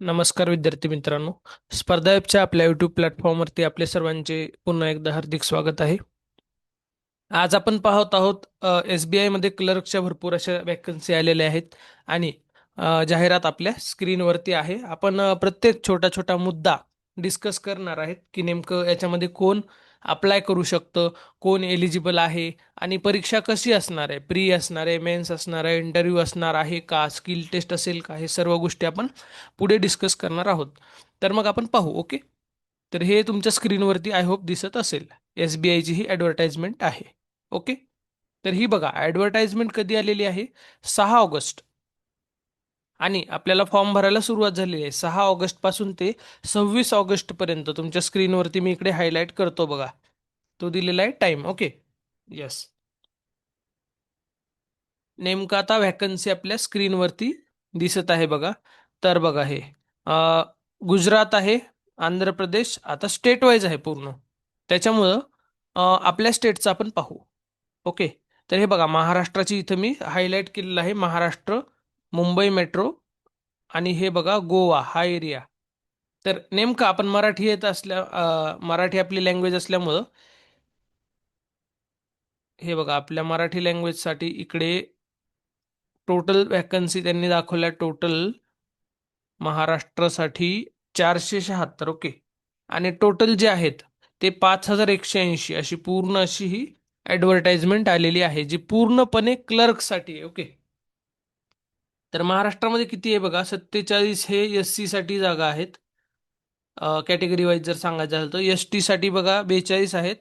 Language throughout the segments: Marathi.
नमस्कार विद्यार्थी मित्रांनो. स्पर्धा ॲपच्या आपल्या यूट्यूब प्लॅटफॉर्मवरती आपले सर्वांचे पुन्हा एकदा हार्दिक स्वागत आहे. आज आपण पाहत आहोत एस बी आयमध्ये क्लर्कच्या भरपूर अशा वॅकन्सी आलेल्या आहेत आणि जाहिरात आपल्या स्क्रीनवरती आहे. आपण प्रत्येक छोटा छोटा मुद्दा डिस्कस करणार आहेत की नेमकं याच्यामध्ये कोण अप्लाय करू शकतं. कोण एलिजिबल आहे आणि परीक्षा कशी असणार आहे? प्री असणार आहे मेन्स असणार आहे इंटरव्ह्यू असणार आहे का? स्किल टेस्ट असेल का? हे सर्व गोष्टी आपण पुढे डिस्कस करणार आहोत. तर मग आपण पाहू ओके तर हे तुमच्या स्क्रीनवरती आय होप दिसत असेल. एस बी आयची ही ॲडव्हर्टाइजमेंट आहे. ओके तर ही बघा ॲडव्हर्टाइजमेंट कधी आलेली आहे? सहा ऑगस्ट. आणि आपल्याला फॉर्म भरायला सुरुवात झालेली आहे. सहा ऑगस्टपासून ते सव्वीस ऑगस्टपर्यंत तुमच्या स्क्रीनवरती मी इकडे हायलाईट करतो बघा. तो दिलेला आहे टाईम ओके यस नेमकं आता व्हॅकन्सी आपल्या स्क्रीनवरती दिसत आहे बघा. तर बघा हे. गुजरात आहे आंध्र प्रदेश आता स्टेट वाईज आहे पूर्ण. त्याच्यामुळं आपल्या स्टेटचं आपण पाहू. ओके तर हे बघा महाराष्ट्राची इथं मी हायलाईट केलेलं आहे महाराष्ट्र मुंबई मेट्रो आणि हे बघा गोवा हा एरिया. तर नेमकं आपण मराठी येत असल्या मराठी आपली लँग्वेज असल्यामुळं हे बघा आपल्या मराठी लँग्वेजसाठी इकडे टोटल वॅकन्सी त्यांनी दाखवल्या टोटल महाराष्ट्रासाठी चारशे शहात्तर ओके आणि टोटल जे आहेत ते पाच हजार एकशे ऐंशी अशी पूर्ण अशी ही ॲडव्हर्टाइजमेंट आलेली आहे जी पूर्णपणे क्लर्कसाठी आहे ओके तर महाराष्ट्रामध्ये किती आहे बघा? सत्तेचाळीस हे एससाठी जागा आहेत. कॅटेगरी वाईज जर सांगायचं झालं तर एससाठी बघा बेचाळीस आहेत.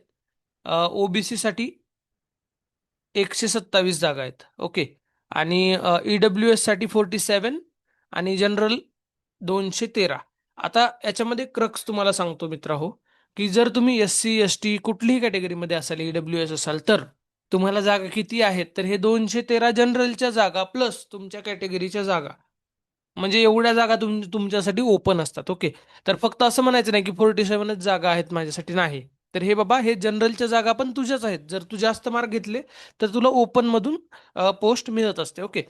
ओबीसी साठी एकशे सत्तावीस जागा आहेत. ओके. आणि ई डब्ल्यू एससाठी फोर्टी सेवन आणि जनरल दोनशे तेरा. आता याच्यामध्ये क्रक्स तुम्हाला सांगतो मित्र हो की जर तुम्ही एस सी एस टी कुठलीही कॅटेगरीमध्ये असाल ई डब्ल्यू एस असाल तर तुम्हाला जागा किती आहेत? तर हे दोनशे तेरा जनरलच्या जागा प्लस तुमच्या कॅटेगरीच्या जागा. म्हणजे एवढ्या जागा तुम तुमच्यासाठी ओपन असतात. ओके तर फक्त असं म्हणायचं नाही की फोर्टी सेवनच जागा आहेत माझ्यासाठी नाही. तर हे बाबा हे जनरलच्या जागा पण तुझ्याच आहेत. जर तू जास्त मार्क घेतले तर तुला ओपनमधून पोस्ट मिळत असते. ओके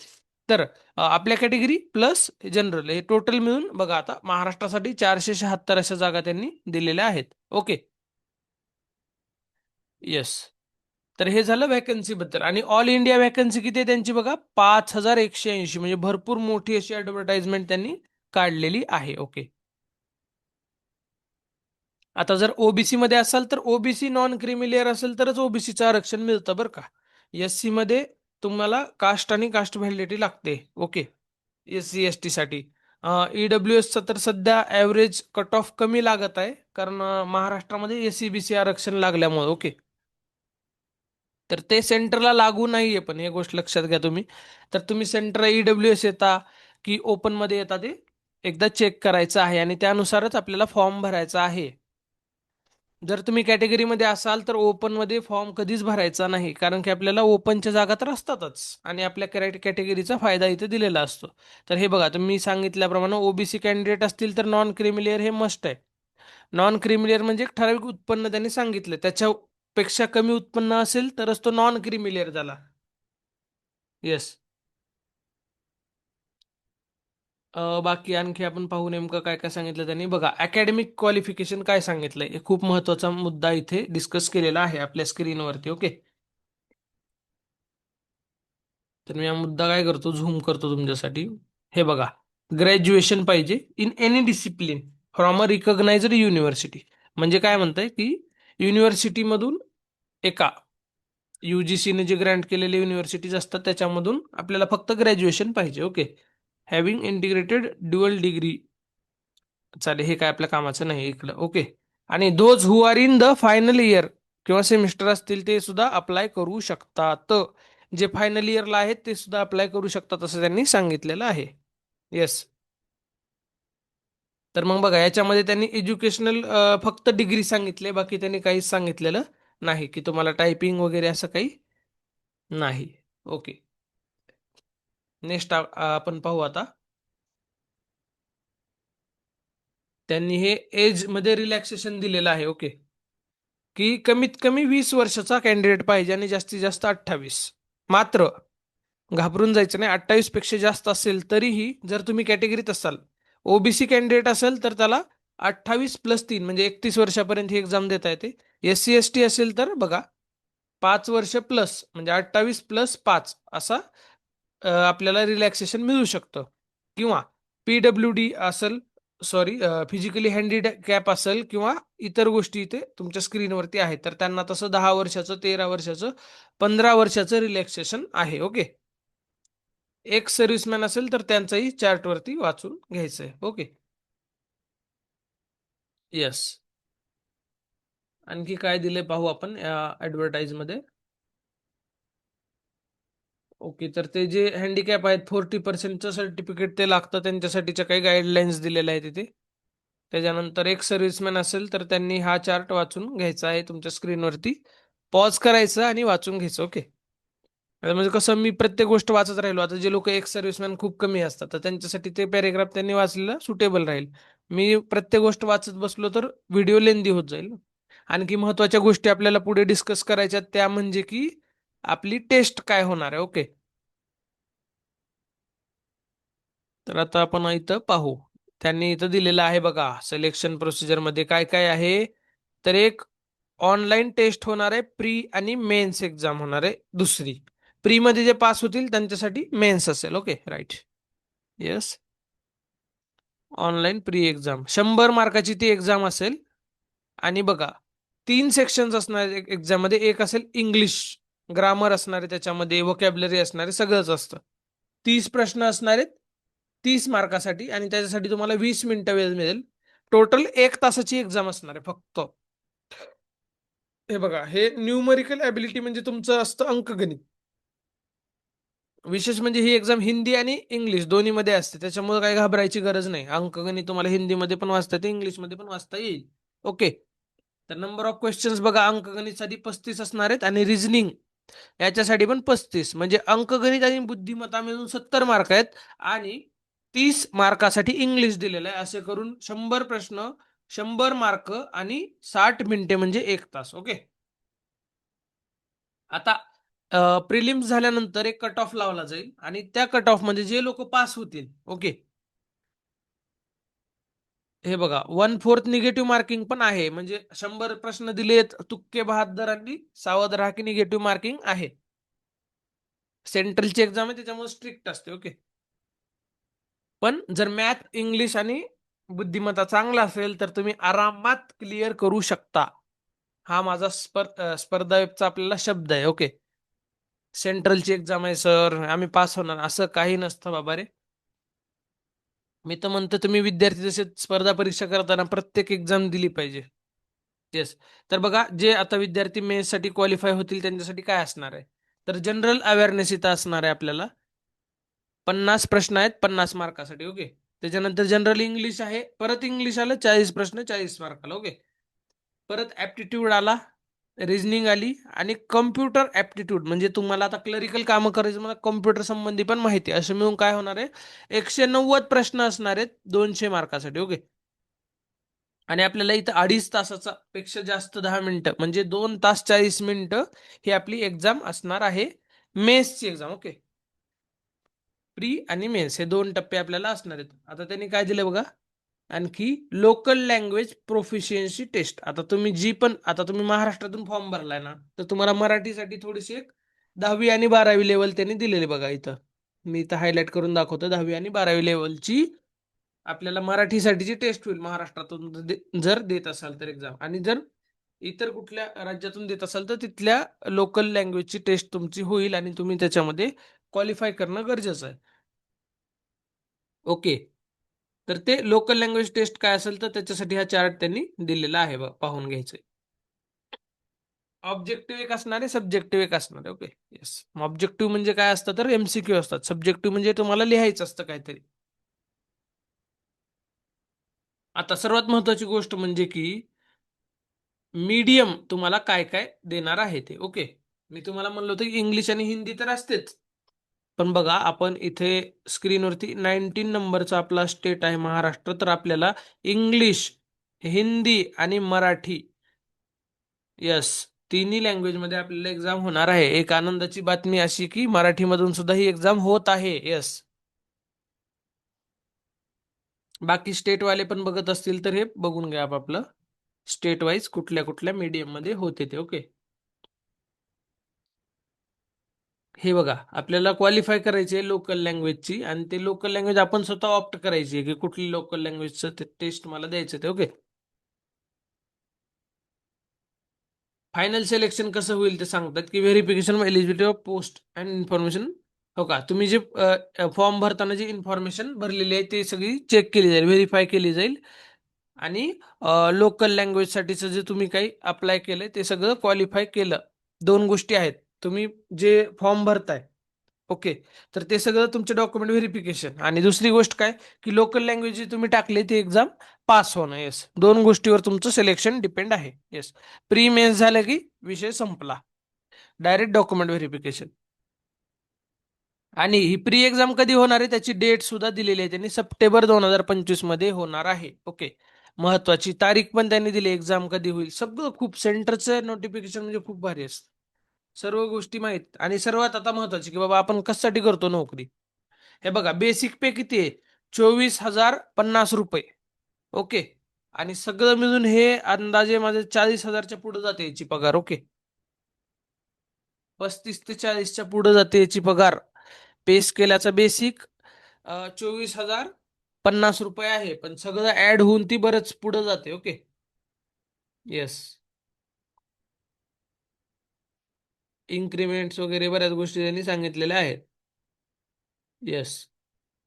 तर आपल्या कॅटेगरी प्लस जनरल हे टोटल मिळून बघा आता महाराष्ट्रासाठी चारशे शहात्तर अशा जागा त्यांनी दिलेल्या आहेत. ओके येस तर हे झालं व्हॅकन्सीबद्दल आणि ऑल इंडिया व्हॅकन्सी किती आहे त्यांची बघा? पाच हजार एकशे ऐंशी म्हणजे भरपूर मोठी अशी ॲडव्हर्टाइजमेंट त्यांनी काढलेली आहे. ओके आता जर ओबीसी मध्ये असाल तर ओबीसी नॉन क्रिमिलेअर असेल तरच ओबीसीचं आरक्षण मिळतं बरं का. एस सी मध्ये तुम्हाला कास्ट आणि कास्ट व्हॅलिडिटी लागते. ओके एस सी एस टीसाठी ई डब्ल्यू एसचं तर सध्या ॲव्हरेज कट ऑफ कमी लागत आहे. कारण महाराष्ट्रामध्ये एस सी बी सी आरक्षण लागल्यामुळे. ओके तर ते सेंटरला लागू नाहीये पण हे गोष्ट लक्षात घ्या तुम्ही. तर तुम्ही सेंटर ई डब्ल्यू एस येता की ओपनमध्ये येता ते एकदा चेक करायचं आहे आणि त्यानुसारच आपल्याला फॉर्म भरायचा आहे. जर तुम्ही कॅटेगरीमध्ये असाल तर ओपनमध्ये फॉर्म कधीच भरायचा नाही कारण की आपल्याला ओपनच्या जागा तर असतातच आणि आपल्या कॅटेगरीचा फायदा इथे दिलेला असतो. तर हे बघा तुम्ही सांगितल्याप्रमाणे ओबीसी कॅन्डिडेट असतील तर नॉन क्रिमिलियर हे मस्ट आहे. नॉन क्रिमिलियर म्हणजे एक ठराविक उत्पन्न त्यांनी सांगितलं. त्याच्या पेक्षा कमी उत्पन्न असेल तरच तो नॉन क्रिमिलियर झाला. येस बाकी आणखी आपण पाहू नेमकं काय काय सांगितलं त्यांनी. बघा अकॅडमिक क्वालिफिकेशन काय सांगितलंय? हे खूप महत्त्वाचा मुद्दा इथे डिस्कस केलेला आहे आपल्या स्क्रीनवरती ओके तर मी हा मुद्दा काय करतो? झूम करतो तुमच्यासाठी. हे बघा ग्रॅज्युएशन पाहिजे in any discipline from a recognized university म्हणजे काय म्हणताय की युनिव्हर्सिटीमधून एका यू जी सीने जे ग्रँट केलेले युनिव्हर्सिटीज असतात त्याच्यामधून आपल्याला फक्त ग्रॅज्युएशन पाहिजे okay having integrated dual degree चालेल हे काय आपल्या कामाचं नाही इकडं ओके आणि those who are in the final year किंवा सेमिस्टर असतील ते सुद्धा अप्लाय करू शकतात. जे फायनल इयरला आहेत ते सुद्धा अप्लाय करू शकतात असं त्यांनी सांगितलेलं आहे. येस तर मग बघा याच्यामध्ये त्यांनी एज्युकेशनल फक्त डिग्री सांगितले बाकी त्यांनी काहीच सांगितलेलं नाही की तुम्हाला टायपिंग वगैरे असं काही? नाही. ओके नेक्स्ट आपण पाहू आता. त्यांनी हे एजमध्ये रिलॅक्सेशन दिलेलं आहे. ओके की कमीत कमी वीस वर्षाचा कॅन्डिडेट पाहिजे आणि जास्तीत जास्त अठ्ठावीस. मात्र घाबरून जायचं नाही. अठ्ठावीसपेक्षा जास्त असेल तरीही जर तुम्ही कॅटेगरीत असाल ओबीसी कॅन्डिडेट असेल तर त्याला अठ्ठावीस प्लस तीन म्हणजे एकतीस वर्षापर्यंत ही एक्झाम देता येते एस सी एस टी असेल तर बघा पाच वर्ष प्लस म्हणजे अठ्ठावीस प्लस पाच असा आपल्याला रिलॅक्सेशन मिळू शकतं. किंवा पी डब्ल्यू डी असेल सॉरी फिजिकली हँडीकॅप असेल किंवा इतर गोष्टी इथे तुमच्या स्क्रीनवरती आहेत. तर त्यांना तसं दहा वर्षाचं तेरा वर्षाचं पंधरा वर्षाचं रिलॅक्सेशन आहे ओके? एक सर्व्हिसमॅन असेल तर त्यांचंही चार्टवरती वाचून घ्यायचं आहे ओके? येस आणखी काय दिले पाहू आपण या ऍडव्हर्टाईजमध्ये? ओके तर ते जे हँडिकॅप आहेत फोर्टी पर्सेंटचं सर्टिफिकेट ते लागतं. त्यांच्यासाठीच्या काही गाईडलाईन्स दिलेल्या आहेत तिथे त्याच्यानंतर एक सर्व्हिसमॅन असेल तर त्यांनी हा चार्ट वाचून घ्यायचा आहे तुमच्या स्क्रीनवरती पॉज करायचं आणि वाचून घ्यायचं ओके म्हणजे कसं मी प्रत्येक गोष्ट वाचत राहिलो. आता जे लोक एक सर्व्हिसमॅन खूप कमी असतात तर त्यांच्यासाठी ते पॅरेग्राफ त्यांनी वाचलेलं सुटेबल राहील. मी प्रत्येक गोष्ट वाचत बसलो तर व्हिडिओ लेंदी होत जाईल. आणखी महत्त्वाच्या गोष्टी आपल्याला पुढे डिस्कस करायच्या त्या म्हणजे की आपली टेस्ट काय होणार आहे ओके तर आता आपण इथं पाहू. त्यांनी इथं दिलेलं आहे बघा सिलेक्शन प्रोसिजरमध्ये काय काय आहे? तर एक ऑनलाईन टेस्ट होणार आहे प्री आणि मेन्स एक्झाम होणार आहे दुसरी. प्री मध्ये जे पास होतील त्यांच्यासाठी मेन्स असेल okay right yes online pre exam. शंभर मार्काची ती एक्झाम असेल. आणि बघा तीन सेक्शन्स असणार एक्झाममध्ये एक असेल इंग्लिश. ग्रामर असणारे त्याच्यामध्ये वोकॅबलरी असणारे सगळंच असतं. तीस प्रश्न असणार आहेत तीस मार्कासाठी आणि त्याच्यासाठी तुम्हाला वीस मिनिटं वेळ मिळेल. टोटल एक तासाची एक्झाम असणार आहे फक्त. हे बघा हे न्यूमरिकल ॲबिलिटी म्हणजे तुमचं असतं अंकगणित. विशेष म्हणजे ही एक्झाम हिंदी आणि इंग्लिश दोन्हीमध्ये असते. त्याच्यामुळे काही घाबरायची गरज नाही. अंकगणित तुम्हाला हिंदीमध्ये पण वाचता येते इंग्लिशमध्ये पण वाचता येईल. ओके तर नंबर ऑफ क्वेश्चन्स बघा अंकगणितसाठी पस्तीस असणार आहेत आणि रिझनिंग याच्यासाठी पण पस्तीस. म्हणजे अंकगणित आणि बुद्धिमत्ता मिळून सत्तर मार्क आहेत आणि तीस मार्कासाठी इंग्लिश दिलेलं आहे. असे करून शंभर प्रश्न शंभर मार्क आणि साठ मिनिटे म्हणजे एक तास. ओके आता प्रिलिम्स झाल्यानंतर एक कट ऑफ लावला जाईल आणि त्या कट ऑफमध्ये जे लोक पास होतील ओके हे बघा वन फोर्थ निगेटिव्ह मार्किंग पण आहे. म्हणजे शंभर प्रश्न दिलेत तुक्के बहादरांनी आणि सावध राहा की निगेटिव्ह मार्किंग आहे. सेंट्रलची एक्झाम आहे त्याच्यामुळे स्ट्रिक्ट असते ओके पण जर मॅथ इंग्लिश आणि बुद्धिमत्ता चांगला असेल तर तुम्ही आरामात क्लिअर करू शकता. हा माझा स्पर स्पर्धा वेबचा आपल्याला शब्द आहे ओके सेंट्रलची एक्झाम आहे सर आम्ही पास होणार. असं काही नसतं बाबा रे. मी तर म्हणतो तुम्ही विद्यार्थी जसे स्पर्धा परीक्षा करताना प्रत्येक एक्झाम दिली पाहिजे. येस तर बघा जे आता विद्यार्थी मेन्ससाठी क्वालिफाय होतील त्यांच्यासाठी काय असणार आहे? तर जनरल अवेअरनेस इथं असणार आहे आपल्याला. पन्नास प्रश्न आहेत पन्नास मार्कासाठी ओके? त्याच्यानंतर जनरल इंग्लिश आहे परत इंग्लिश आलं चाळीस प्रश्न चाळीस मार्काला ओके? परत ऍप्टिट्यूड आला रिझनिंग आली आणि कम्प्युटर ॲप्टिट्यूड म्हणजे तुम्हाला आता क्लरिकल कामं करायचं मला कम्प्युटर संबंधी पण माहिती. असं मिळून काय होणार आहे? एकशे नव्वद प्रश्न असणार आहेत दोनशे मार्कासाठी ओके आणि आपल्याला इथं अडीच तासाचा पेक्षा जास्त दहा मिनिटं म्हणजे दोन तास चाळीस मिनिटं ही आपली एक्झाम असणार आहे. मेन्सची एक्झाम ओके प्री आणि मेन्स हे दोन टप्पे आपल्याला असणार आहेत. आता त्यांनी काय दिलं बघा? आणखी लोकल लँग्वेज प्रोफिशियन्सी टेस्ट आता तुम्ही जी पण आता तुम्ही महाराष्ट्रातून फॉर्म भरलाय ना तर तुम्हाला मराठीसाठी थोडीशी एक दहावी आणि बारावी लेवल त्यांनी दिलेली बघा इथं. मी इथं हायलाईट करून दाखवतो दहावी आणि बारावी लेवलची आपल्याला मराठीसाठीची टेस्ट होईल महाराष्ट्रातून जर देत असाल तर एक्झाम आणि जर इतर कुठल्या राज्यातून देत असाल तर तिथल्या लोकल लँग्वेजची टेस्ट तुमची होईल आणि तुम्ही त्याच्यामध्ये क्वालिफाय करणं गरजेचं आहे. ओके तर ते लोकल लँग्वेज टेस्ट काय असेल तर त्याच्यासाठी हा चार्ट त्यांनी दिलेला आहे पाहून घ्यायचंय. ऑब्जेक्टिव्ह एक असणार आहे सब्जेक्टिव्ह एक असणार आहे ओके येस ऑब्जेक्टिव्ह म्हणजे काय असतं तर एमसीक्यू असतात. सब्जेक्टिव्ह म्हणजे तुम्हाला लिहायचं असतं काहीतरी. आता सर्वात महत्वाची गोष्ट म्हणजे की मीडियम तुम्हाला काय काय देणार आहे ते ओके मी तुम्हाला म्हणलं होतं की इंग्लिश आणि हिंदी तर असतेच. पण बघा आपण इथे स्क्रीनवरती नाईन्टीन नंबरचा आपला स्टेट आहे महाराष्ट्र तर आपल्याला इंग्लिश हिंदी आणि मराठी यस तिन्ही लँग्वेजमध्ये आपल्याला एक्झाम होणार आहे. एक आनंदाची बातमी अशी की मराठीमधून सुद्धा ही एक्झाम होत आहे यस बाकी स्टेटवाले पण बघत असतील तर हे बघून घ्या आपापलं स्टेट वाईज कुठल्या कुठल्या मीडियममध्ये होते ते ओके हे बघा आपल्याला क्वालिफाय करायचे लोकल लँग्वेजची आणि ते लोकल लँग्वेज आपण स्वतः ऑप्ट करायची की कुठली लोकल लँग्वेजचं ते टेस्ट मला द्यायचं ते ओके फायनल सिलेक्शन कसं होईल ते सांगतात की verification eligibility of post and information हो का? तुम्ही जे फॉर्म भरताना जी इन्फॉर्मेशन भरलेली आहे ते सगळी चेक केली जाईल व्हेरीफाय केली जाईल. आणि लोकल लँग्वेजसाठीचं जे तुम्ही काही अप्लाय केलं ते सगळं क्वालिफाय केलं. दोन गोष्टी आहेत. तुम्ही जे फॉर्म भरताय ओके तर ते सगळं तुमचे डॉक्युमेंट व्हेरिफिकेशन आणि दुसरी गोष्ट काय? की लोकल लँग्वेज जी तुम्ही टाकली ती एक्झाम पास होणं येस दोन गोष्टीवर तुमचं सिलेक्शन डिपेंड आहे येस प्री मेन्स झालं की विषय संपला. डायरेक्ट डॉक्युमेंट व्हेरिफिकेशन आणि ही प्री एक्झाम कधी होणार आहे? त्याची डेट सुद्धा दिलेली आहे त्यांनी. सप्टेंबर दोन हजार पंचवीसमध्ये होणार आहे ओके महत्वाची तारीख पण त्यांनी दिली. एक्झाम कधी होईल? सगळं खूप सेंटरचं नोटिफिकेशन म्हणजे खूप भारी असतं. सर्व गोष्टी माहीत. आणि सर्वात आता महत्वाची की बाबा आपण कशासाठी करतो नोकरी? हे बघा बेसिक पे किती आहे? चोवीस हजार पन्नास रुपये. ओके? आणि सगळं मिळून हे अंदाजे माझे चाळीस हजारच्या पुढे जाते याची पगार. ओके? पस्तीस ते चाळीसच्या पुढे जाते याची पगार. पेस केल्याचा बेसिक चोवीस हजार पन्नास रुपये आहे. पण सगळं ऍड होऊन ती बरंच पुढे जाते. ओके? येस इन्क्रीमेंट्स वगैरे बऱ्याच गोष्टी त्यांनी सांगितलेल्या आहेत. येस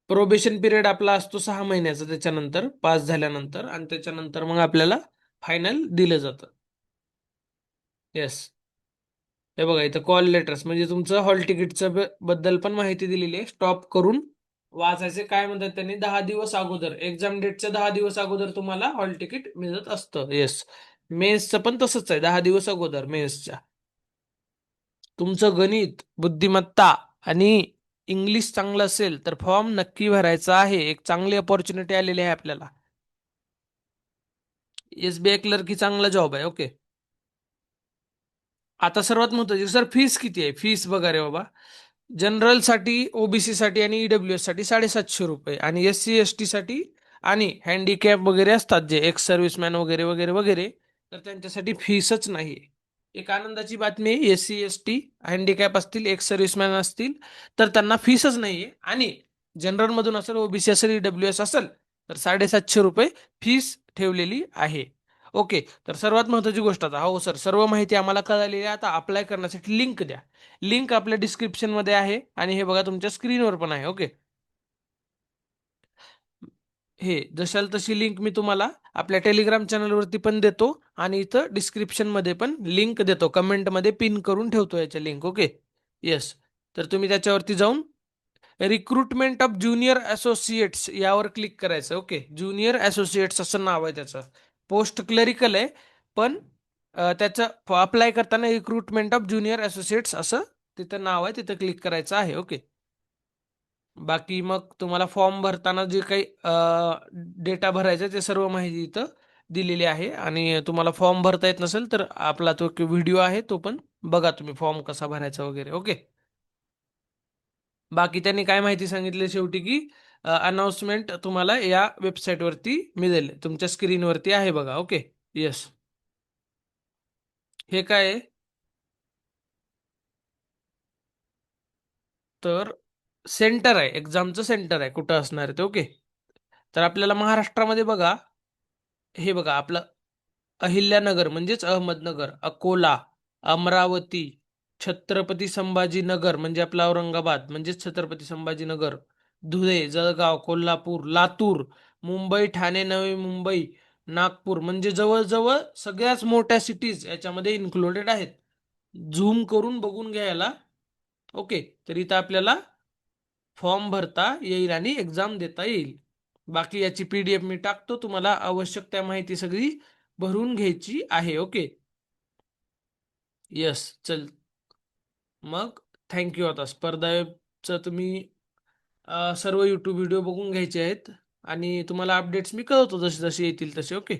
प्रोबेशन पिरियड आपला असतो सहा महिन्याचा त्याच्यानंतर पास झाल्यानंतर आणि त्याच्यानंतर मग आपल्याला फायनल दिलं जातं. येस हे बघा इथं कॉल लेटर्स म्हणजे तुमचं हॉल तिकीटचं बद्दल पण माहिती दिलेली आहे. स्टॉप करून वाचायचे. काय म्हणतात त्यांनी? दहा दिवस अगोदर. एक्झाम डेटच्या दहा दिवस अगोदर तुम्हाला हॉल तिकीट मिळत असतं. येस मेन्सचं पण तसंच आहे. दहा दिवस अगोदर मेन्सच्या तुमचं गणित बुद्धिमत्ता आणि इंग्लिश चांगलं असेल तर फॉर्म नक्की भरायचा आहे. एक चांगली अपॉर्च्युनिटी आलेली आहे आपल्याला. एस बी आय क्लर्क ही चांगला जॉब आहे. ओके आता सर्वात महत्वाची सर फीस किती आहे? फीस बघा रे बाबा जनरलसाठी ओबीसी साठी आणि ईडब्ल्यू एससाठी साडेसातशे रुपये आणि एस सी एस टी साठी आणि हँडिकॅप वगैरे असतात जे एक्स सर्व्हिसमॅन वगैरे वगैरे वगैरे तर त्यांच्यासाठी फीसच नाही एक आनंदाची बातमी आहे S C S T handicap असतील एक्स सर्व्हिसमॅन असतील तर त्यांना फीसच नाहीये. आणि जनरल मधून असेल ओबीसी असेल डब्ल्यू एस असेल तर साडेसातशे रुपये फीस ठेवलेली आहे. ओके तर सर्वात महत्वाची गोष्ट आता हो सर सर्व माहिती आम्हाला कळालेली आहे. आता अप्लाय करण्यासाठी लिंक द्या. लिंक आपल्या डिस्क्रिप्शनमध्ये आहे आणि हे बघा तुमच्या स्क्रीनवर पण आहे. ओके. हे जशाल तशी लिंक मी तुम्हाला आपल्या टेलिग्राम चॅनलवरती पण देतो आणि इथं डिस्क्रिप्शनमध्ये पण लिंक देतो. कमेंटमध्ये पिन करून ठेवतो याच्या लिंक ओके येस तर तुम्ही त्याच्यावरती जाऊन रिक्रुटमेंट ऑफ ज्युनियर असोसिएट्स यावर क्लिक करायचं ओके ज्युनियर असोसिएट्स असं नाव आहे त्याचं. पोस्ट क्लरिकल आहे पण त्याचं अप्लाय करताना रिक्रुटमेंट ऑफ ज्युनियर असोसिएट्स असं तिथं नाव आहे तिथं क्लिक करायचं आहे ओके बाकी मग तुम्हाला फॉर्म भरताना जे काही डेटा भरायचा ते सर्व माहिती इथं दिलेली आहे. आणि तुम्हाला फॉर्म भरता येत नसेल तर आपला तो व्हिडिओ आहे तो पण बघा तुम्ही फॉर्म कसा भरायचा वगैरे ओके? बाकी त्यांनी काय माहिती सांगितली शेवटी की अनाउन्समेंट तुम्हाला या वेबसाईटवरती मिळेल. तुमच्या स्क्रीनवरती आहे बघा ओके? येस हे काय तर सेंटर आहे एक्झामचं सेंटर आहे कुठं असणार आहे ते ओके. तर आपल्याला महाराष्ट्रामध्ये बघा हे बघा आपलं अहिल्यानगर म्हणजेच अहमदनगर अकोला अमरावती छत्रपती संभाजीनगर म्हणजे आपला औरंगाबाद म्हणजेच छत्रपती संभाजीनगर धुळे जळगाव कोल्हापूर लातूर मुंबई ठाणे नवी मुंबई नागपूर म्हणजे जवळजवळ सगळ्याच मोठ्या सिटीज याच्यामध्ये इन्क्लुडेड आहेत. झूम करून बघून घ्यायला ओके. तर इथं आपल्याला फॉर्म भरता येईल आणि एक्झाम देता येईल. बाकी याची पीडीएफ मी टाकतो तुम्हाला आवश्यक त्या माहिती सगळी भरून घ्यायची आहे ओके? यस चल. मग थँक्यू आता. स्पर्धाचं तुम्ही सर्व यूट्यूब व्हिडिओ बघून घ्यायचे आहेत आणि तुम्हाला अपडेट्स मी कळवतो जसे जसे येतील तसे ओके?